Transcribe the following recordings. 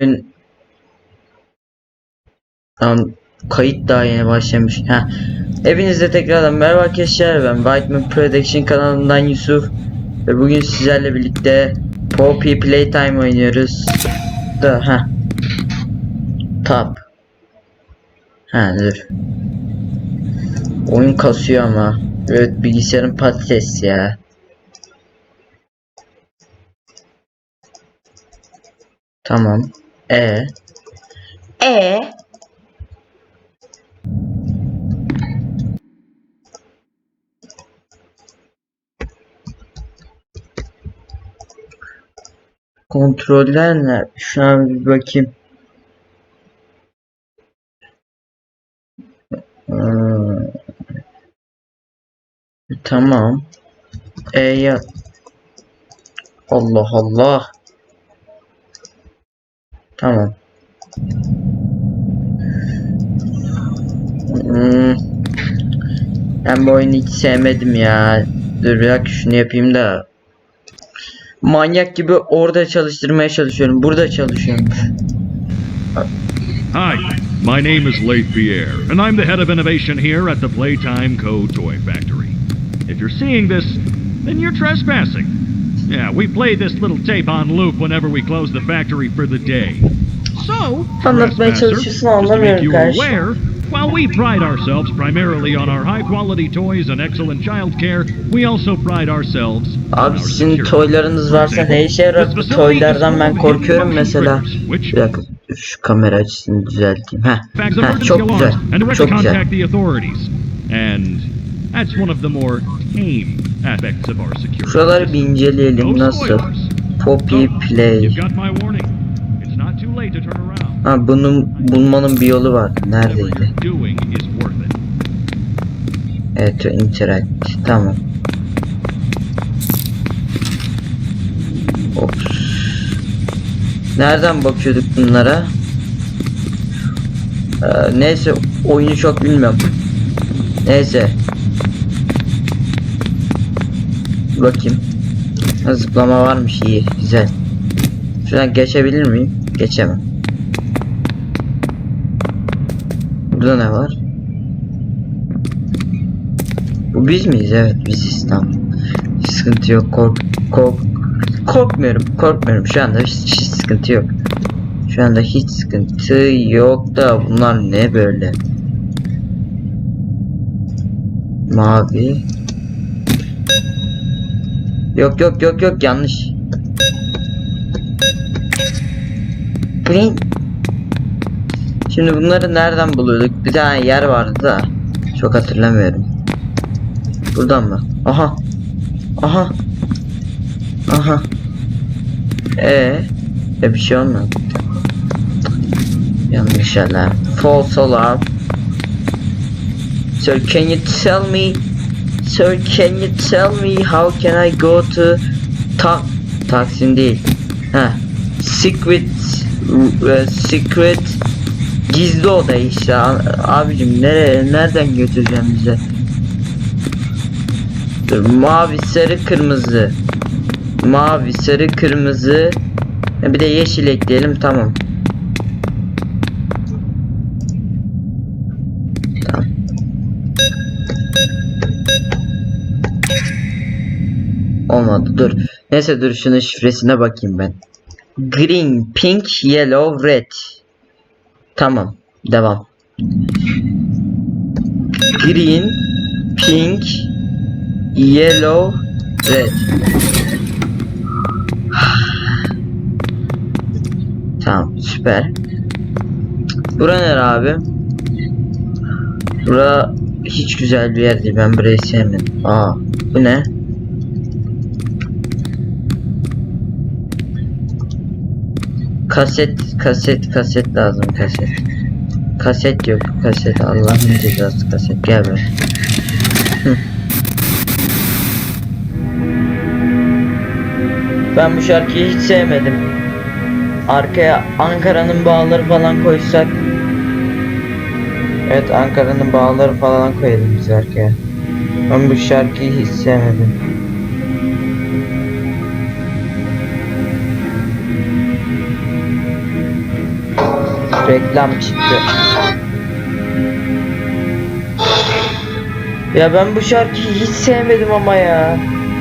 Bugün Tamam kayıt daha yeni başlamış. Ha. Hepinize tekrardan merhaba arkadaşlar. Ben Whiteman Production kanalından Yusuf ve bugün sizlerle birlikte Poppy Playtime oynuyoruz. Da ha. Tab. Ha dur. Oyun kasıyor ama. Evet bilgisayarın patates ya. Tamam. E. E. Kontroller ne? Şuna bir bakayım. Hmm. Tamam. E ya. Allah Allah. Tamam. Hmm. Ben bu oyunu hiç sevmedim ya. Dur bir dakika şunu yapayım da. Manyak gibi orada çalıştırmaya çalışıyorum. Burada çalışıyorum. Hi, my name is Leith Pierre, and I'm the head of innovation here at the Playtime Co. Toy Factory. If you're seeing this, then you're trespassing. Yeah, we play this little tape on loop whenever we close the factory for the day. So, Anlatmaya çalışıyorsun just to anlamıyorum make you kardeşim. aware, while we pride ourselves primarily on our high-quality toys and excellent child care, we also pride ourselves Abi our sizin security. toylarınız varsa ne işe yarar? Bu toylardan ben korkuyorum mesela. Bir dakika şu kamera açısını düzelteyim. Heh. Heh, çok güzel. Çok güzel. That's one of the more tame aspects of our security. Şuraları bir inceleyelim nasıl? Poppy Play. Ha bunun bulmanın bir yolu var. Neredeydi? Evet interact. Tamam. Ops. Nereden bakıyorduk bunlara? Ee, neyse oyunu çok bilmiyorum. Neyse. Bakayım. Ha, zıplama varmış iyi güzel. Şuradan geçebilir miyim? Geçemem. Burada ne var? Bu biz miyiz? Evet biziz tamam. Hiç sıkıntı yok. Kork kork korkmuyorum. Korkmuyorum. Şu anda hiç, hiç sıkıntı yok. Şu anda hiç sıkıntı yok da bunlar ne böyle? Mavi. Yok yok yok yok yanlış. Green. Şimdi bunları nereden buluyorduk? Bir tane yer vardı da çok hatırlamıyorum. Buradan mı? Aha. Aha. Aha. Ee, e bir şey olmadı. Yanlış alarm. False alarm. Sir, can you tell me? Sir, can you tell me how can I go to tak Taksim değil. Ha. Secret uh, secret gizli oda işte. Abicim nereye nereden götüreceğim bize? Dur, mavi, sarı, kırmızı. Mavi, sarı, kırmızı. Ha, Bir de yeşil ekleyelim. Tamam. Dur. Neyse dur şunun şifresine bakayım ben. Green, pink, yellow, red. Tamam. Devam. Green, pink, yellow, red. tamam süper. Bura nere abi? Bura hiç güzel bir yer değil. Ben burayı sevmedim. Aa, bu ne? Kaset, kaset, kaset lazım kaset. Kaset yok, kaset. Allah'ın cezası kaset. Gel be. Ben bu şarkıyı hiç sevmedim. Arkaya Ankara'nın bağları falan koysak. Evet Ankara'nın bağları falan koyalım biz arkaya. Ben bu şarkıyı hiç sevmedim. Reklam çıktı. Ya ben bu şarkıyı hiç sevmedim ama ya.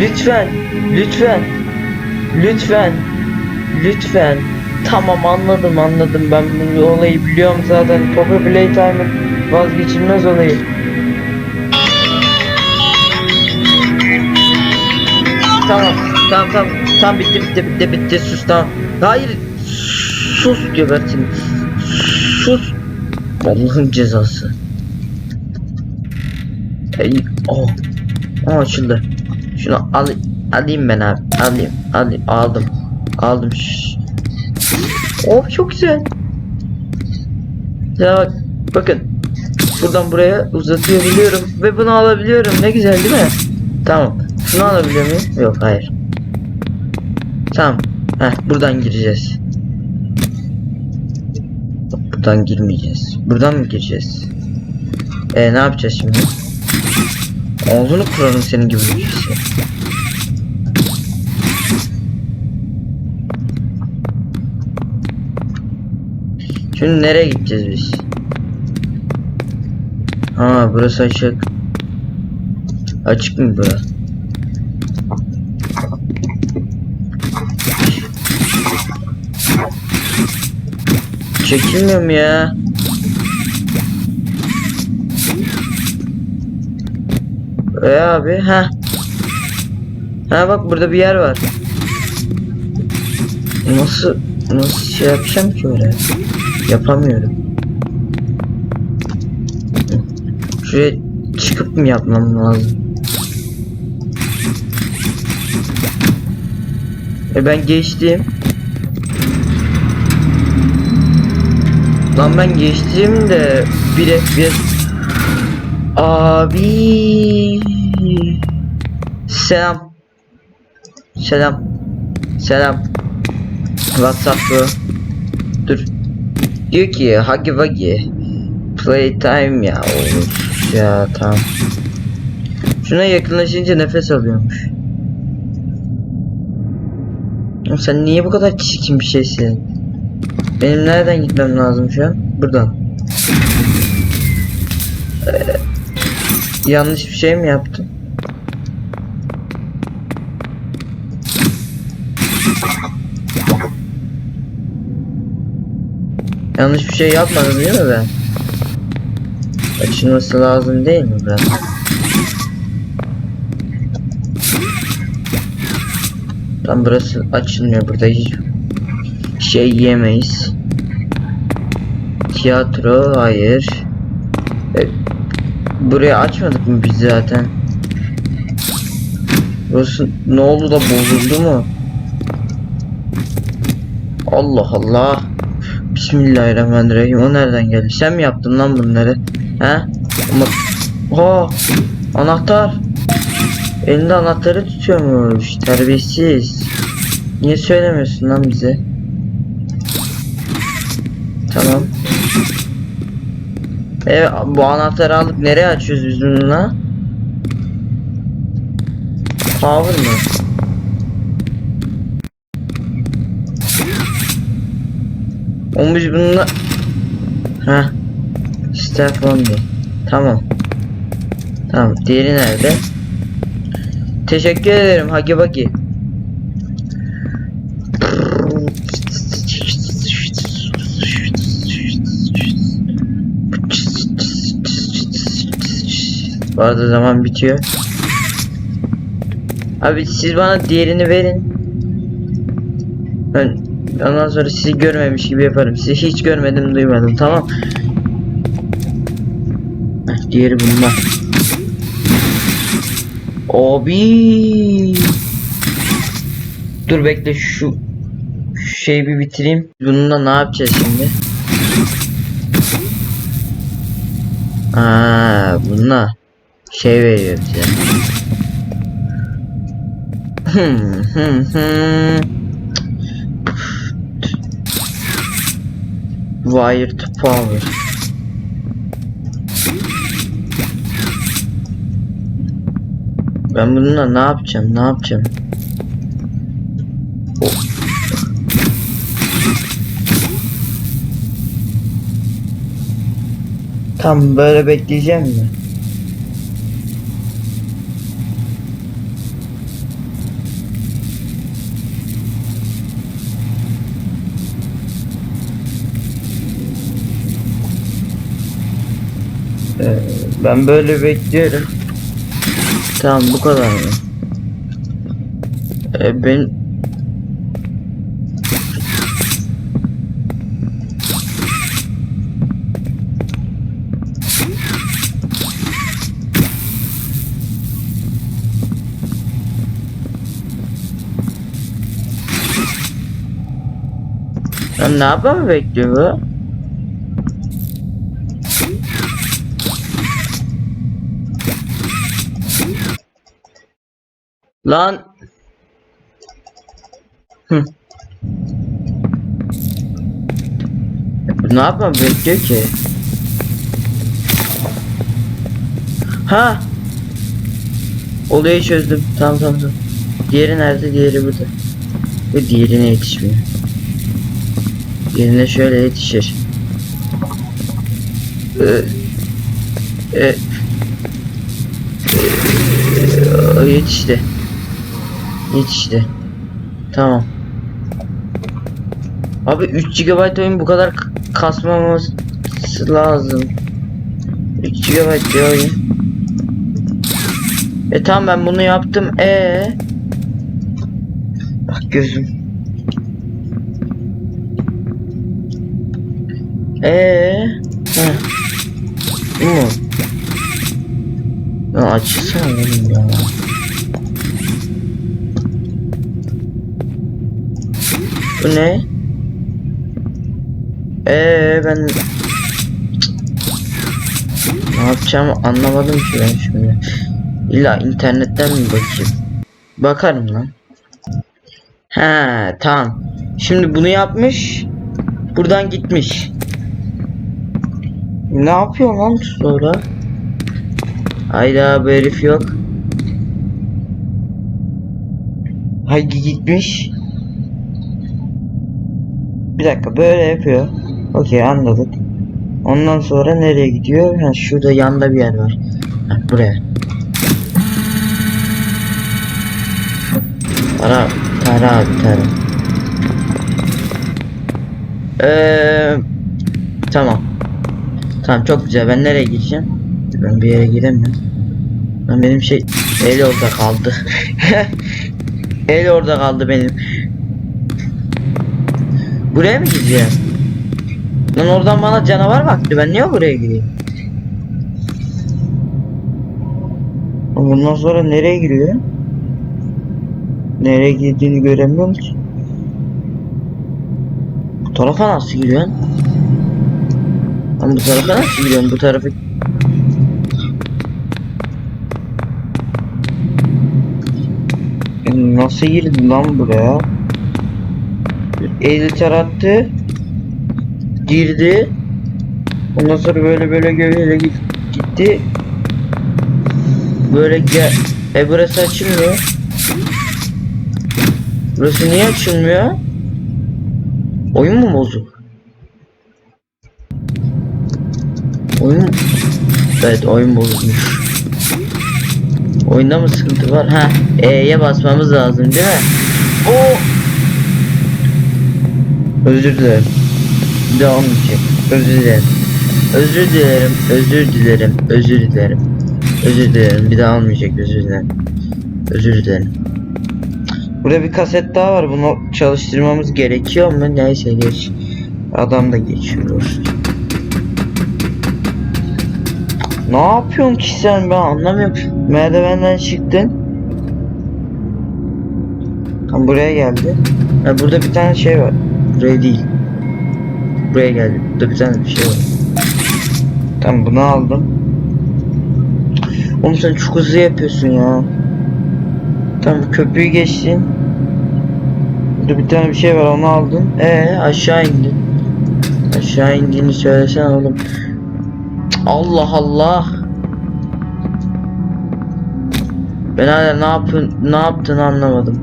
Lütfen, lütfen, lütfen, lütfen. Tamam anladım anladım ben bu olayı biliyorum zaten. Poppy Playtime'ın vazgeçilmez olayı. Tamam, tamam, tamam, tamam bitti, bitti, bitti, bitti, sus tamam. Hayır, sus gebertin. Sus. Allah'ın cezası. Ey, oh, oh açıldı. Şunu al, alayım ben abi, alayım, alayım, aldım, aldım. Şşş. Oh çok güzel. Ya bak, bakın. Buradan buraya uzatabiliyorum ve bunu alabiliyorum. Ne güzel değil mi? Tamam. Şunu alabiliyor muyum? Yok hayır. Tamam. Heh buradan gireceğiz. Buradan girmeyeceğiz. Buradan mı gireceğiz? E ne yapacağız şimdi? Ağzını kurarım senin gibi bir şey. Şimdi nereye gideceğiz biz? Ha burası açık. Açık mı bura? Çekilmiyor mu ya? E abi ha. Ha bak burada bir yer var. Nasıl nasıl şey yapacağım ki oraya? Yapamıyorum. Şuraya çıkıp mı yapmam lazım? E ben geçtim. Lan ben geçtim de bir bir Abi. Selam. Selam. Selam. Whatsapp bu. Dur. Diyor ki Huggy Wuggy Playtime ya Of ya tamam. Şuna yakınlaşınca nefes alıyormuş. Oğlum Sen niye bu kadar çirkin bir şeysin? Benim nereden gitmem lazım şu an? Buradan. Ee, yanlış bir şey mi yaptım? Yanlış bir şey yapmadım değil mi ben? Açılması lazım değil mi biraz? Tam burası açılmıyor burada hiç şey yemeyiz. Tiyatro hayır. E, burayı açmadık mı biz zaten? Burası ne oldu da bozuldu mu? Allah Allah. Bismillahirrahmanirrahim. O nereden geldi? Sen mi yaptın lan bunları? He? Ama Oha! Anahtar. Elinde anahtarı tutuyormuş. Terbiyesiz. Niye söylemiyorsun lan bize? Tamam. Evet bu anahtarı alıp nereye açıyoruz biz bununla? Power mı? Oğlum biz bununla... Heh. Staff only. Tamam. Tamam. Diğeri nerede? Teşekkür ederim Hagi Bagi. Arada zaman bitiyor. Abi siz bana diğerini verin. Ben ondan sonra sizi görmemiş gibi yaparım. Sizi hiç görmedim duymadım tamam. Diğeri bunlar. Abi. Dur bekle şu şeyi bir bitireyim. Bununla ne yapacağız şimdi? Aa, bununla şey veriyor bize. Wire to power. Ben bununla ne yapacağım? Ne yapacağım? Tam böyle bekleyeceğim mi? Ee, ben böyle bekliyorum. Tamam bu kadar mı? Ee, ben Ya ne yapalım bekliyor bu? Lan. Hı. Ne yapmam bekliyor ki? Ha. Olayı çözdüm. Tamam tamam tamam. Diğeri nerede? Diğeri burada. Ve diğerine yetişmiyor. Diğerine şöyle yetişir. Ee, e, e, yetişti. Yetişti. Tamam. Abi 3 GB oyun bu kadar k- kasmaması lazım. 3 GB oyun. E tamam ben bunu yaptım. E Bak gözüm. Eee? Heh. Bu mu? Ya. Bu ne? Eee ben ne yapacağımı anlamadım ki ben şimdi. İlla internetten mi bakayım? Bakarım lan. He tamam. Şimdi bunu yapmış. Buradan gitmiş. Ne yapıyor lan sonra? Hayda bu herif yok. Haydi gitmiş. Bir dakika böyle yapıyor. Okey anladık. Ondan sonra nereye gidiyor? Ha şurada yanda bir yer var. Ha, buraya. Tara, tara abi tara. Eee tamam. Tamam çok güzel. Ben nereye gideceğim? Ben bir yere gidemiyorum. Lan benim şey el orada kaldı. el orada kaldı benim. Buraya mı gideceğim? Lan oradan bana canavar baktı. Ben niye buraya gideyim? Lan Bundan sonra nereye giriyor? Nereye girdiğini göremiyorum ki. Bu tarafa nasıl giriyorsun? Lan bu tarafa nasıl giriyorsun? Bu tarafı Ya Nasıl girdin lan buraya? El tarattı. Girdi. Ondan sonra böyle böyle git- gitti. Böyle gel. E burası açılmıyor. Burası niye açılmıyor? Oyun mu bozuk? Oyun Evet oyun bozulmuş. Oyunda mı sıkıntı var? Ha, E'ye basmamız lazım değil mi? O Özür dilerim. Daha olmayacak. Özür dilerim. Özür dilerim. Özür dilerim. Özür dilerim. Özür dilerim. Bir daha olmayacak. Özür dilerim. Özür dilerim. Burada bir kaset daha var. Bunu çalıştırmamız gerekiyor mu? Neyse geç. Adam da geçiyor. Ne yapıyorsun ki sen ben anlamıyorum. Merdivenden çıktın. Tam buraya geldi. Ha, burada bir tane şey var. Buraya değil. Buraya geldi. Burada bir tane bir şey var. Tamam bunu aldım. Oğlum sen çok hızlı yapıyorsun ya. Tamam köprüyü geçtin. Burada bir tane bir şey var onu aldın. Ee aşağı indin. Aşağı indiğini söylesene oğlum. Allah Allah. Ben hala ne yapın ne yaptığını anlamadım.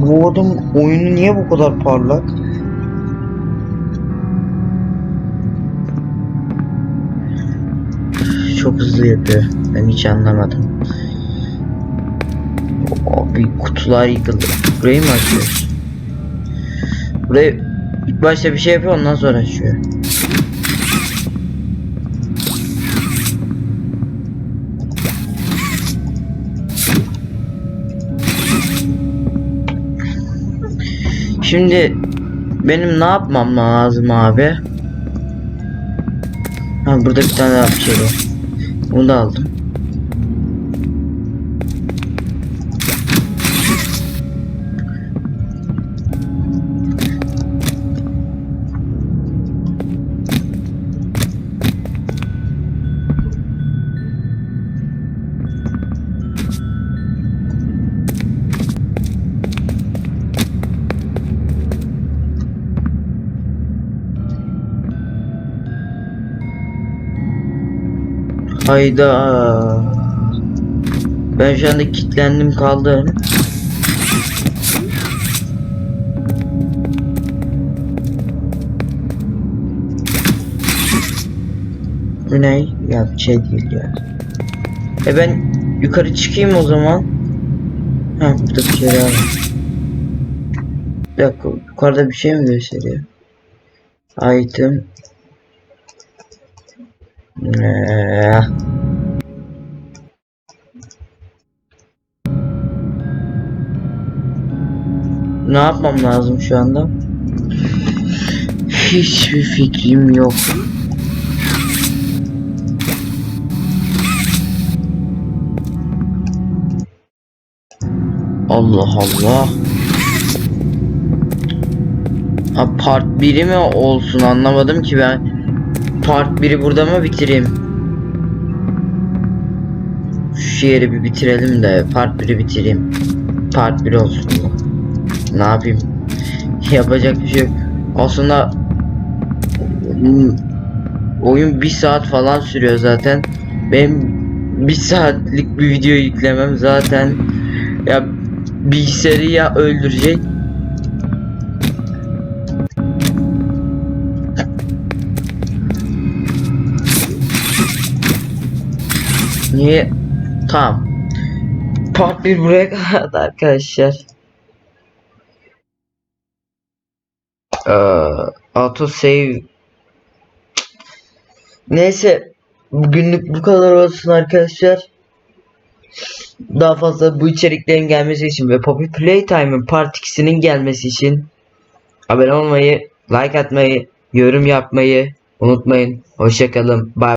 bu adam oyunu niye bu kadar parlak? Çok hızlı yapıyor. Ben hiç anlamadım. Abi kutular yıkıldı. Burayı mı açıyor? Burayı ilk başta bir şey yapıyor ondan sonra açıyor. Şimdi benim ne yapmam lazım abi? Ha burada bir tane daha bir şey var. Bunu da aldım. Hayda. Ben şu anda kilitlendim kaldım. Bu ne? Ya bir şey değil ya. E ben yukarı çıkayım o zaman. Ha burada bir şey var. Bir dakika yukarıda bir şey mi gösteriyor? Item. Ne yapmam lazım şu anda? Hiçbir fikrim yok. Allah Allah. Ha part 1'i mi olsun anlamadım ki ben. Part 1'i burada mı bitireyim? Şu yeri bir bitirelim de part 1'i bitireyim. Part 1 olsun. Ne yapayım? Yapacak bir şey yok. Aslında oyun bir saat falan sürüyor zaten. Benim bir saatlik bir video yüklemem zaten ya bilgisayarı ya öldürecek Niye? Tamam. Part 1 buraya kadar arkadaşlar. Ee, auto save Neyse bugünlük bu kadar olsun arkadaşlar. Daha fazla bu içeriklerin gelmesi için ve Poppy Playtime'ın Part 2'sinin gelmesi için abone olmayı, like atmayı, yorum yapmayı unutmayın. Hoşçakalın. Bye.